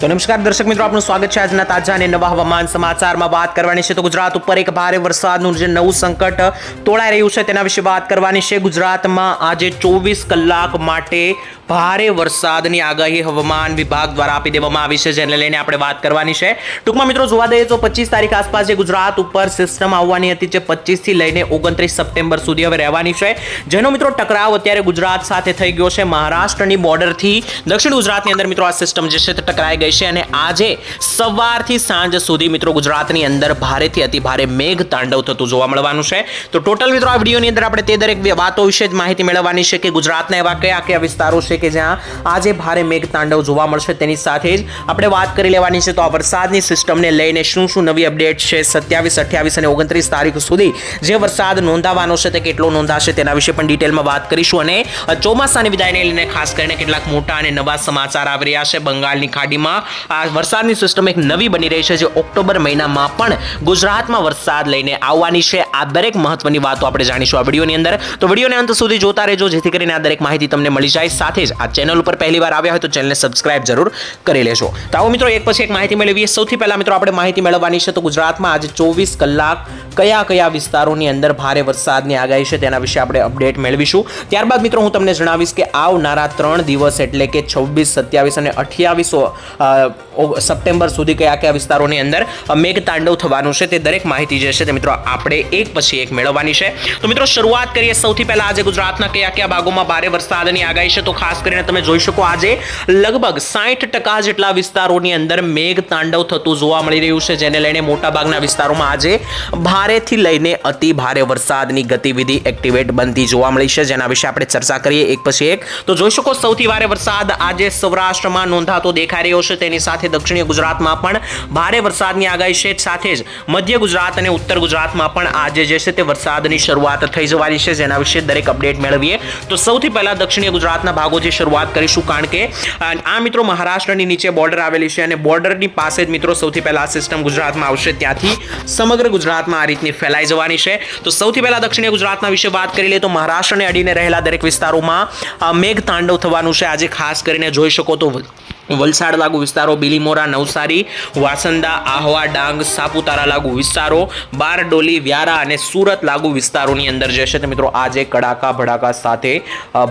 તો નમસ્કાર દર્શક મિત્રો, આપનું સ્વાગત છે આજના તાજા અને નવા હવામાન સમાચારમાં. વાત કરવાની છે તો ગુજરાત ઉપર એક ભારે વરસાદનું જે નવું સંકટ તોળાઈ રહ્યું છે તેના વિશે વાત કરવાની છે. ગુજરાતમાં આજે ચોવીસ કલાક માટે ભારે વરસાદની આગાહી હવામાન વિભાગ દ્વારા આપી દેવામાં આવી છે, જેને લઈને આપણે વાત કરવાની છે. ટૂંકમાં મિત્રો, જોવા દઈએ તો પચીસ તારીખ આસપાસ જે ગુજરાત ઉપર સિસ્ટમ આવવાની હતી જે પચીસથી લઈને ઓગણત્રીસ સપ્ટેમ્બર સુધી હવે રહેવાની છે. જેનો મિત્રો ટકરાવ અત્યારે ગુજરાત સાથે થઈ ગયો છે. મહારાષ્ટ્રની બોર્ડરથી દક્ષિણ ગુજરાતની અંદર મિત્રો આ સિસ્ટમ જે છે તે ટકરાઈ ગઈ છે અને આજે સવારથી સાંજ સુધી મિત્રો ગુજરાતની અંદર ભારેથી અતિ ભારે મેઘ તાંડવ થતું જોવા મળવાનું છે. તો ટોટલ મિત્રો આ વિડીયોની અંદર આપણે તે દરેક વાતો વિશે જ માહિતી મેળવવાની છે કે ગુજરાતના એવા કયા કયા વિસ્તારો છે કે જ્યાં આજે ભારે મેઘ તાંડવ જોવા મળશે તેની સાથે જ આપણે વાત કરી લેવાની છે તો આ વરસાદની સિસ્ટમને લઈને શું શું નવી અપડેટ છે, સત્યાવીસ, અઠ્યાવીસ અને ઓગણત્રીસ તારીખ સુધી જે વરસાદ નોંધાવાનો છે તે કેટલો નોંધાશે તેના વિશે પણ ડિટેલમાં વાત કરીશું અને ચોમાસાની વિદાયને લઈને ખાસ કરીને કેટલાક મોટા અને નવા સમાચાર આવી રહ્યા છે બંગાળની ખાડીમાં. આ વરસાદની સિસ્ટમ એક નવી બની રહી છે જે ઓક્ટોબર મહિનામાં પણ ગુજરાતમાં વરસાદ લઈને આવવાની છે. આ દરેક મહત્વની વાતો આપણે જાણીશું આ વિડીયોની અંદર. તો વિડીયોને અંત સુધી જોતા રહેજો, જેથી કરીને આ દરેક માહિતી તમને મળી જાય. સાથે જ આ ચેનલ ઉપર પહેલી વાર આવ્યા હોય તો ચેનલને સબસ્ક્રાઇબ જરૂર કરી લેજો. તો આવો મિત્રો, એક પછી એક માહિતી મેળવીએ. સૌથી પહેલાં મિત્રો, આપણે માહિતી મેળવવાની છે. તો ગુજરાતમાં આજે ચોવીસ કલાક કયા કયા વિસ્તારોની અંદર ભારે વરસાદની આગાહી છે તેના વિશે આપણે અપડેટ મેળવીશું. ત્યારબાદ મિત્રો, હું તમને જણાવીશ કે આવનારા ત્રણ દિવસ એટલે કે છવ્વીસ, સત્યાવીસ અને અઠ્યાવીસ સપ્ટેમ્બર સુધી કયા કયા વિસ્તારોની અંદર મેઘ તાંડવ થવાનું છે તે દરેક માહિતી જે છે તે મિત્રો આપણે એક પછી એક મેળવવાની છે. તો મિત્રો શરૂઆત કરીએ સૌથી પહેલા આજે ગુજરાતના કયા કયા ભાગોમાં ભારે વરસાદની આગાહી છે તો ખાસ કરીને તમે જોઈ શકો આજે લગભગ સાઠ ટકા જેટલા વિસ્તારોની અંદર મેઘ તાંડવ થતું જોવા મળી રહ્યું છે જેને લઈને મોટા ભાગના વિસ્તારોમાં આજે ભારેથી લઈને અતિ ભારે વરસાદની ગતિવિધિ એક્ટિવેટ બનતી જોવા મળી છે. જેના વિશે આપણે ચર્ચા કરીએ એક પછી એક. તો જોઈ શકો સૌથી ભારે વરસાદ આજે સૌરાષ્ટ્રમાં નોંધાતો દેખાઈ રહ્યો છે. તેની સાથે દક્ષિણીય ગુજરાતમાં પણ ભારે વરસાદની આગાહી છે. સાથે જ મધ્ય ગુજરાત અને ઉત્તર ગુજરાતમાં પણ આજે જે છે તે વરસાદની શરૂઆત થઈ જવાની છે. જેના વિશે દરેક અપડેટ મેળવીએ. તો સૌથી પહેલાં દક્ષિણીય ગુજરાતના ભાગોથી શરૂઆત કરીશું, કારણ કે આ મિત્રો મહારાષ્ટ્રની નીચે બોર્ડર આવેલી છે અને બોર્ડરની પાસે જ મિત્રો સૌથી પહેલા આ સિસ્ટમ ગુજરાતમાં આવશે. ત્યાંથી સમગ્ર ગુજરાતમાં આ રીતની ફેલાઈ જવાની છે. તો સૌથી પહેલાં દક્ષિણીય ગુજરાતના વિશે વાત કરી લઈએ તો મહારાષ્ટ્રને અડીને રહેલા દરેક વિસ્તારોમાં મેઘ તાંડવ થવાનું છે. આજે ખાસ કરીને જોઈ શકો તો વલસાડ લાગુ વિસ્તારો, બિલીમોરા, નવસારી, વાસંદા, આહવા, ડાંગ, સાપુતારા લાગુ વિસ્તારો, બારડોલી, વ્યારા અને સુરત લાગુ વિસ્તારોની અંદર જે છે તે મિત્રો આજે કડાકા ભડાકા સાથે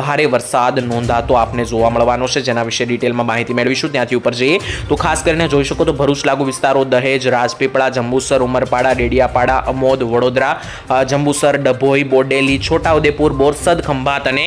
ભારે વરસાદ નોંધાતો આપને જોવા મળવાનો છે, જેના વિશે ડિટેલમાં માહિતી મેળવીશું. ત્યાંથી ઉપર જઈએ. તો ખાસ કરીને જોઈ શકો તો ભરૂચ લાગુ વિસ્તારો, દહેજ, રાજપીપળા, જંબુસર, ઉમરપાડા, ડેડિયાપાડા, અમોદ, વડોદરા જંબુસર, ડભોઈ, બોડેલી, છોટાઉદેપુર, બોરસદ, ખંભાત અને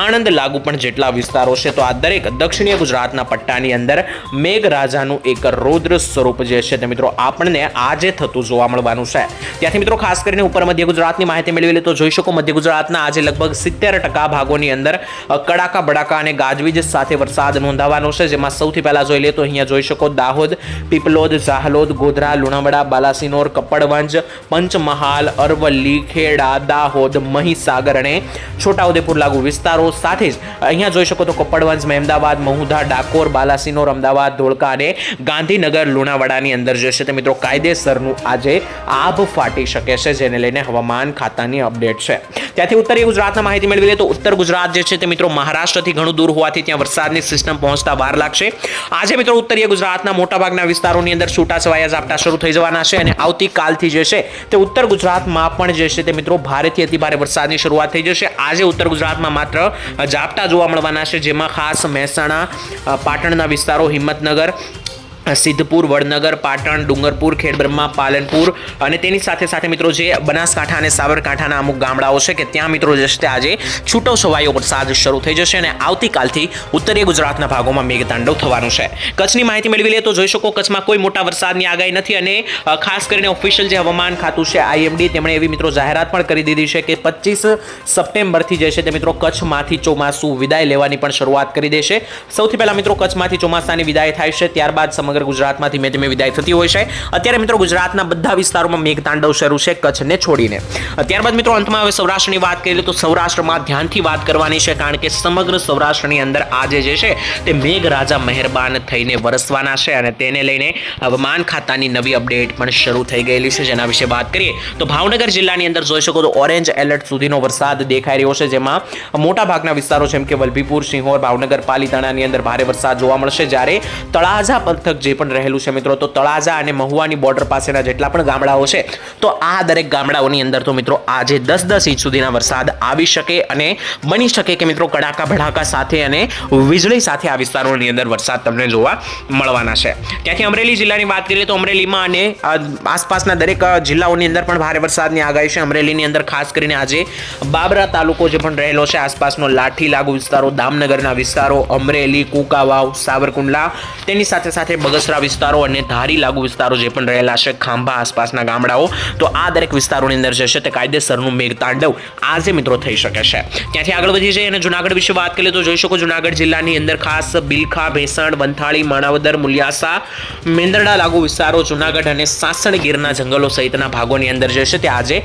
આણંદ લાગુ પણ જેટલા વિસ્તારો છે, તો આ દરેક દક્ષિણીય ગુજરાતના પટ્ટાની અંદર મેઘરાજાનું એક રૌદ્ર સ્વરૂપ જે છે તે મિત્રો આપણને આજે થતું જોવા મળવાનું છે. ત્યાંથી મિત્રો ખાસ કરીને ઉપર મધ્ય ગુજરાતની માહિતી મેળવી લે તો જોઈ શકો મધ્ય ગુજરાતના આજે લગભગ સિત્તેર ભાગોની અંદર કડાકા, બડાકા અને ગાજવીજ સાથે વરસાદ નોંધાવાનો છે. જેમાં સૌથી પહેલાં જોઈ લે તો અહીંયા જોઈ શકો દાહોદ, પીપલોદ જાહલોદ ગોધરા, લુણાવાડા, બાલાસિનોર, કપડવંજ, પંચમહાલ, અરવલ્લી, ખેડા, દાહોદ, મહીસાગર અને છોટાઉદેપુર લાગુ વિસ્તારો સાથે જ. અહીંયા જોઈ શકો તો કપડવંજ મહેમદાવાદ મહુધા, ડાકોર બાલાસિનોર અમદાવાદ ધોળકા અને ગાંધીનગર લુણાવાડાની અંદર જે છે તે મિત્રો કાયદેસરનું આજે આભ ફાટી શકે છે જેને લઈને હવામાન ખાતાની અપડેટ છે. ત્યાંથી ઉત્તરીય ગુજરાતના માહિતી મેળવી લે તો ઉત્તર ગુજરાત જે છે તે મિત્રો મહારાષ્ટ્રથી ઘણું દૂર હોવાથી ત્યાં વરસાદની સિસ્ટમ પહોંચતા વાર લાગશે. આજે મિત્રો ઉત્તરીય ગુજરાતના મોટાભાગના વિસ્તારોની અંદર છૂટાછવાયા ઝાપટા શરૂ થઈ જવાના છે અને આવતીકાલથી જે છે તે ઉત્તર ગુજરાતમાં પણ જે છે તે મિત્રો ભારેથી અતિભારે વરસાદની શરૂઆત થઈ જશે. આજે ઉત્તર ગુજરાતમાં માત્ર ઝાપટા જોવા મળવાના છે જેમાં ખાસ મહેસાણા અ, પાટણના વિસ્તારો હિંમતનગર સિદ્ધપુર, વડનગર, પાટણ, ડુંગરપુર, ખેડબ્રહ્મા, પાલનપુર અને તેની સાથે સાથે મિત્રો જે બનાસકાંઠા અને સાબરકાંઠાના અમુક ગામડાઓ છે કે ત્યાં મિત્રો જે છે આજે છૂટો છવાયો વરસાદ શરૂ થઈ જશે અને આવતીકાલથી ઉત્તરીય ગુજરાતના ભાગોમાં મેઘતાંડવ થવાનું છે. કચ્છની માહિતી મેળવી લઈએ તો જોઈ શકો કચ્છમાં કોઈ મોટા વરસાદની આગાહી નથી અને ખાસ કરીને ઓફિશિયલ જે હવામાન ખાતું છે આઈએમડી તેમણે એવી મિત્રો જાહેરાત પણ કરી દીધી છે કે પચીસ સપ્ટેમ્બરથી જે છે તે મિત્રો કચ્છમાંથી ચોમાસું વિદાય લેવાની પણ શરૂઆત કરી દેશે. સૌથી પહેલા મિત્રો કચ્છમાંથી ચોમાસાની વિદાય થાય છે, ત્યારબાદ સમગ્ર ભાવનગર ગુજરાતમાંથી મેં ધીમે વિદાય થતી હોય છે. અત્યારે મિત્રો ગુજરાતના બધા વિસ્તારોમાં મેઘતાંડવ શરૂ છે, કચ્છને છોડીને. ત્યારબાદ મિત્રો અંતમાં હવે સૌરાષ્ટ્રની વાત કરીએ તો સૌરાષ્ટ્રમાં ધ્યાનથી વાત કરવાની છે, કારણ કે સમગ્ર સૌરાષ્ટ્રની અંદર આજે જે છે તે મેઘરાજા મહેરબાન થઈને વરસવાના છે અને તેને લઈને હવામાન ખાતાની નવી અપડેટ પણ શરૂ થઈ ગયેલી છે. જેના વિશે વાત કરીએ તો ભાવનગર જિલ્લાની અંદર જોઈ શકો તો ઓરેન્જ એલર્ટ સુધીનો વરસાદ દેખાઈ રહ્યો છે, જેમાં મોટા ભાગના વિસ્તારો જેમ કે વલભીપુર, સિંહોર, ભાવનગર, પાલીતાણાની અંદર ભારે વરસાદ જોવા મળશે. જ્યારે તળાજા પંથક જે પણ રહેલું છે મિત્રો, તો તળાજા અને મહુવાની બોર્ડર પાસેના જેટલા પણ ગામડાઓ છે, તો આ દરેક ગામડાઓની અંદર તો મિત્રો આજે દસ દસ ઇંચ સુધીના વરસાદ આવી શકે અને બની શકે કે મિત્રો કડાકા ભડાકા સાથે અને વીજળી સાથે આ વિસ્તારોની અંદર વરસાદ તમને જોવા મળવાના છે. ત્યાંથી અમરેલી જિલ્લાની વાત કરીએ તો અમરેલીમાં અને આસપાસના દરેક જિલ્લાઓની અંદર પણ ભારે વરસાદની આગાહી છે. અમરેલીની અંદર ખાસ કરીને આજે બાબરા તાલુકો જે પણ રહેલો છે, આસપાસનો લાઠી લાગુ વિસ્તારો, દામનગરના વિસ્તારો, અમરેલી, કુકાવાવ, સાવરકુંડલા, તેની સાથે સાથે બગસરા વિસ્તારો અને ધારી લાગુ વિસ્તારો જે પણ રહેલા છે, ખાંભા આસપાસના ગામડાઓ, તો આ દરેક વિસ્તારોની અંદર જે છે તે કાયદેસરનું મેઘતાંડવ આજે મિત્રો થઈ શકે છે. ત્યાંથી આગળ વધી જઈએ અને જુનાગઢ વિશે વાત કરીએ તો જોઈ શકો જુનાગઢ જિલ્લાની અંદર ખાસ બિલખા, ભેસણ, વંથાળી, માણાવદર, મુલિયાસા, મેંદરડા લાગુ વિસ્તારો, જુનાગઢ અને સાસણ ગીરના જંગલો સહિતના ભાગોની અંદર જે છે તે આજે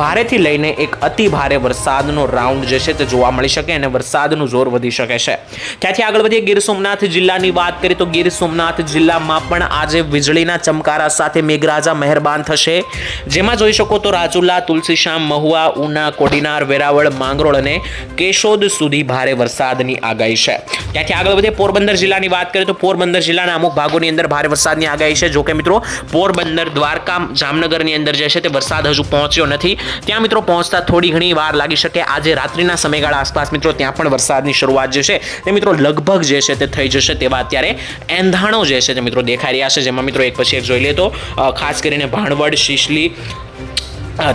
ભારેથી લઈને એક અતિ ભારે વરસાદનો રાઉન્ડ જે છે તે જોવા મળી શકે અને વરસાદનું જોર વધી શકે છે. ત્યાંથી આગળ વધીએ, ગીર સોમનાથ જિલ્લાની વાત કરીએ તો ગીર સોમનાથ જિલ્લામાં પણ આજે વીજળીના ચમકારા સાથે મેઘરાજા મહેરબાન થશે. જેમાં જોઈ શકો તો રાજુલા, તુલસીશ્યામ, મહુવા, ઉના, કોડીનાર, વેરાવળ, માંગરોળ અને કેશોદ સુધી ભારે વરસાદની આગાહી છે. ત્યાંથી આગળ વધે પોરબંદર જિલ્લાની વાત કરીએ તો પોરબંદર જિલ્લાના અમુક ભાગોની અંદર ભારે વરસાદની આગાહી છે. જો કે મિત્રો, પોરબંદર, દ્વારકા, જામનગરની અંદર જે છે તે વરસાદ હજુ પહોંચ્યો નથી. ત્યાં મિત્રો પહોંચતા થોડી ઘણી વાર લાગી શકે. આજે રાત્રિના સમયગાળા આસપાસ મિત્રો ત્યાં પણ વરસાદની શરૂઆત જે છે તે મિત્રો લગભગ જે છે તે થઈ જશે તેવા અત્યારે એંધાણો જે છે મિત્રો દેખાઈ રહ્યા છે, જેમાં મિત્રો એક પછી એક જોઈ લે તો ખાસ કરીને ભાણવડ, શીશલી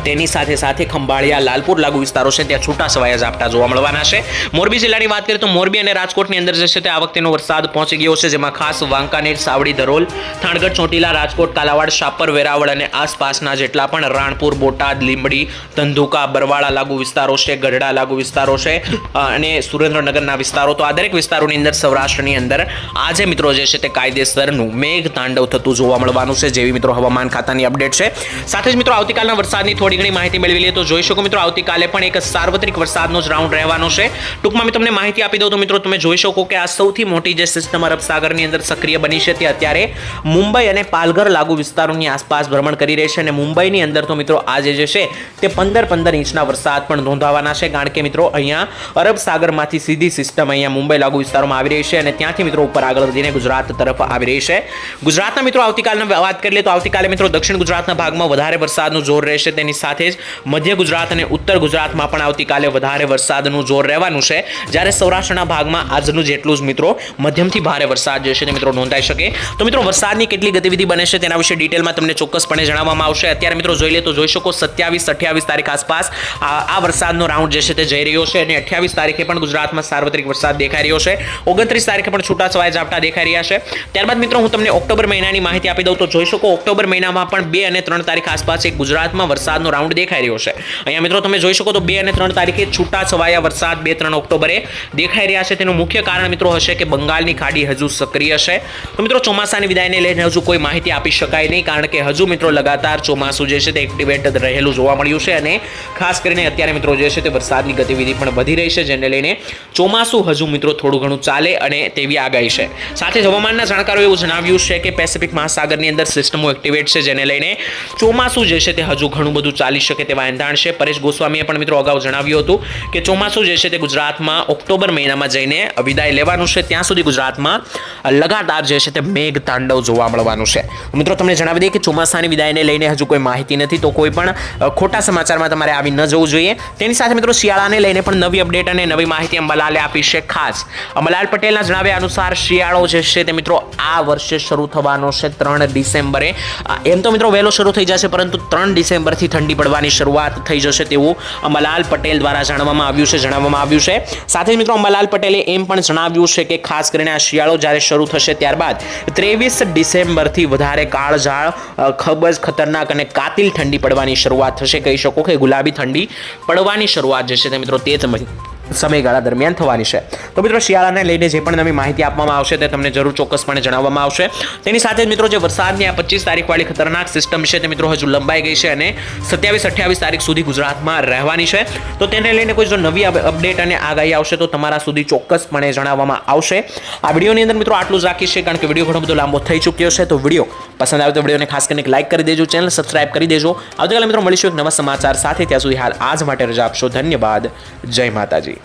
તેની સાથે સાથે ખંભાળિયા, લાલપુર લાગુ વિસ્તારો છે, ત્યાં છૂટા છવાયા ઝાપટા જોવા મળવાના છે. મોરબી જિલ્લાની વાત કરીએ તો મોરબી અને રાજકોટની અંદર જે છે તે આ વખતેનો વરસાદ પહોંચી ગયો છે, જેમાં ખાસ વાંકાનેર, સાવડી, ધરોલ, થાણગઢ, ચોટીલા, રાજકોટ, કાલાવાડ, શાપર, વેરાવળ અને આસપાસના જેટલા પણ રાણપુર, બોટાદ, લીંબડી, ધંધુકા, બરવાળા લાગુ વિસ્તારો છે, ગઢડા લાગુ વિસ્તારો છે અને સુરેન્દ્રનગરના વિસ્તારો. તો આ દરેક વિસ્તારોની અંદર સૌરાષ્ટ્રની અંદર આજે મિત્રો જે છે તે કાયદેસરનું મેઘ તાંડવ થતું જોવા મળવાનું છે, જેવી મિત્રો હવામાન ખાતાની અપડેટ છે. સાથે જ મિત્રો આવતીકાલના વરસાદની થોડી ઘણી માહિતી મેળવી લઈએ તો જોઈ શકો મિત્રો, આવતીકાલે પણ એક સાર્વત્રિક વરસાદનો જ રાઉન્ડ રહેવાનો છે. ટૂંકમાં મેં તમને માહિતી આપી દઉં તો મિત્રો, તમે જોઈ શકો કે આ સૌથી મોટી જે સિસ્ટમ અરબ સાગરની અંદર સક્રિય બની છે, તે અત્યારે મુંબઈ અને પાલઘર લાગુ વિસ્તારોની આસપાસ ભ્રમણ કરી રહી છે અને મુંબઈની અંદર તો મિત્રો, આજે જે છે, તે પંદર પંદર ઇંચના વરસાદ પણ નોંધાવાના છે. કારણ કે મિત્રો, અહીંયા અરબ સાગરમાંથી સીધી સિસ્ટમ અહીંયા મુંબઈ લાગુ વિસ્તારોમાં આવી રહી છે અને ત્યાંથી મિત્રો, ઉપર આગળ વધીને ગુજરાત તરફ આવી રહી છે. ગુજરાતના મિત્રો, આવતીકાલની વાત કરી લઈએ તો આવતીકાલે મિત્રો, દક્ષિણ ગુજરાતના ભાગમાં વધારે વરસાદનું જોર રહેશે. તેની સાથે જ મધ્ય ગુજરાત અને ઉત્તર ગુજરાતમાં પણ આવતીકાલે વધારે વરસાદનું જોર રહેવાનું છે. જ્યારે સૌરાષ્ટ્રના ભાગમાં આજનું જેટલું જ મિત્રો મધ્યમથી ભારે વરસાદ જે છે તે મિત્રો નોંધાઈ શકે. તો મિત્રો, વરસાદની કેટલી ગતિવિધિ બને છે તેના વિશે ડિટેલમાં તમને ચોક્કસપણે જણાવવામાં આવશે. અત્યારે મિત્રો જોઈ લે તો જોઈ શકો સત્યાવીસ, અઠ્યાવીસ તારીખ આસપાસ આ વરસાદનો રાઉન્ડ જે છે તે જઈ રહ્યો છે અને અઠ્યાવીસ તારીખે પણ ગુજરાતમાં સાર્વત્રિક વરસાદ દેખાઈ રહ્યો છે. ઓગણત્રીસ તારીખે પણ છૂટાછવાયા ઝાપટા દેખાઈ રહ્યા છે. ત્યારબાદ મિત્રો, હું તમને ઓક્ટોબર મહિનાની માહિતી આપી દઉં તો જોઈ શકો ઓક્ટોબર મહિનામાં પણ બે અને ત્રણ તારીખ આસપાસ એક ગુજરાતમાં વરસાદનો રાઉન્ડ દેખાઈ રહ્યો છે. અહીંયા મિત્રો તમે જોઈ શકો તો બે અને ત્રણ તારીખે છૂટા છવાયા વરસાદ, બે ત્રણ ઓક્ટોબરે દેખાઈ રહ્યા છે. તેનું મુખ્ય કારણ મિત્રો હશે કે બંગાળની ખાડી હજુ સક્રિય છે. તો મિત્રો ચોમાસાની વિદાયને લઈને હજુ કોઈ માહિતી આપી શકાય નહીં, કારણ કે હજુ મિત્રો લગાતાર ચોમાસું જે છે તે એક્ટિવેટ રહેલું જોવા મળ્યું છે અને ખાસ કરીને અત્યારે મિત્રો જે છે તે વરસાદની ગતિવિધિ પણ વધી રહી છે, જેને લઈને ચોમાસું હજુ મિત્રો થોડું ઘણું ચાલે અને તેવી આગાહી છે. સાથે જ હવામાનના જાણકારો એવું જણાવ્યું છે કે પેસિફિક મહાસાગરની અંદર સિસ્ટમો એક્ટિવેટ છે, જેને લઈને ચોમાસું જે છે તે હજુ ઘણું બધું ચાલી શકે તેવા એંધાણ છે. પરેશ ગોસ્વામીએ પણ મિત્રો અગાઉ જણાવ્યું હતું કે ચોમાસું જે છે તે ગુજરાતમાં ઓક્ટોબર મહિનામાં જઈને વિદાય લેવાનું છે. ત્યાં સુધી ગુજરાતમાં લગાતાર જે છે તે મેઘ તાંડવ જોવા મળવાનું છે. મિત્રો, તમને જણાવી દઈએ કે ચોમાસાની વિદાયને લઈને હજુ કોઈ માહિતી નથી, તો કોઈ પણ ખોટા સમાચારમાં તમારે આવી ન જવું જોઈએ. તેની સાથે મિત્રો, શિયાળાને લઈને પણ નવી અપડેટ અને નવી માહિતી અંબાલાલે આપી છે ખાસ. અંબાલાલ પટેલના જણાવ્યા અનુસાર શિયાળો જે છે તે મિત્રો, આ વર્ષે શરૂ થવાનો છે ત્રણ ડિસેમ્બરે. એમ તો મિત્રો વહેલો શરૂ થઈ જશે, પરંતુ ત્રણ ડિસેમ્બરથી ઠંડી પડવાની શરૂઆત થઈ જશે તેવું અંબાલાલ પટેલ દ્વારા જાણવામાં આવ્યું છે જણાવવામાં આવ્યું છે. સાથે મિત્રો અંબાલાલ પટેલે એમ પણ જણાવ્યું છે કે ખાસ કરીને આ શિયાળો જ્યારે શરૂ થશે ત્યારબાદ ત્રેવીસ ડિસેમ્બરથી વધારે કાળઝાળ અ, ખૂબ જ ખતરનાક અને કાતિલ ઠંડી પડવાની શરૂઆત થશે. કહી શકો કે ગુલાબી ઠંડી પડવાની શરૂઆત જે છે તે મિત્રો તે સમય સમયગાળા દરમિયાન થવાની છે. તો મિત્રો શિયાળાને લઈને જે પણ નવી માહિતી આપવામાં આવશે તે તમને જરૂર ચોક્કસપણે જણાવવામાં આવશે. તેની સાથે જ મિત્રો જે વરસાદની આ પચીસ તારીખવાળી ખતરનાક સિસ્ટમ છે તે મિત્રો હજુ લંબાઈ ગઈ છે અને સત્યાવીસ અઠ્યાવીસ તારીખ સુધી ગુજરાતમાં રહેવાની છે. તો તેને લઈને કોઈ જો નવી અપ- અપડેટ અને આગાહી આવશે તો તમારા સુધી ચોક્કસપણે જણાવવામાં આવશે. આ વિડીયોની અંદર મિત્રો આટલું જ રાખીશ કારણ કે વીડિયો ઘણો બધો લાંબો થઈ ચૂક્યો છે. તો વીડિયો પસંદ આવે તો વિડીયોને ખાસ કરીને લાઇક કરી દેજો ચેનલ સબસ્ક્રાઇબ કરી દેજો. આવતીકાલે મિત્રો મળીશું એક નવા સમાચાર સાથે. ત્યાં સુધી હાલ આજ માટે રજા આપશો. ધન્યવાદ. જય માતાજી.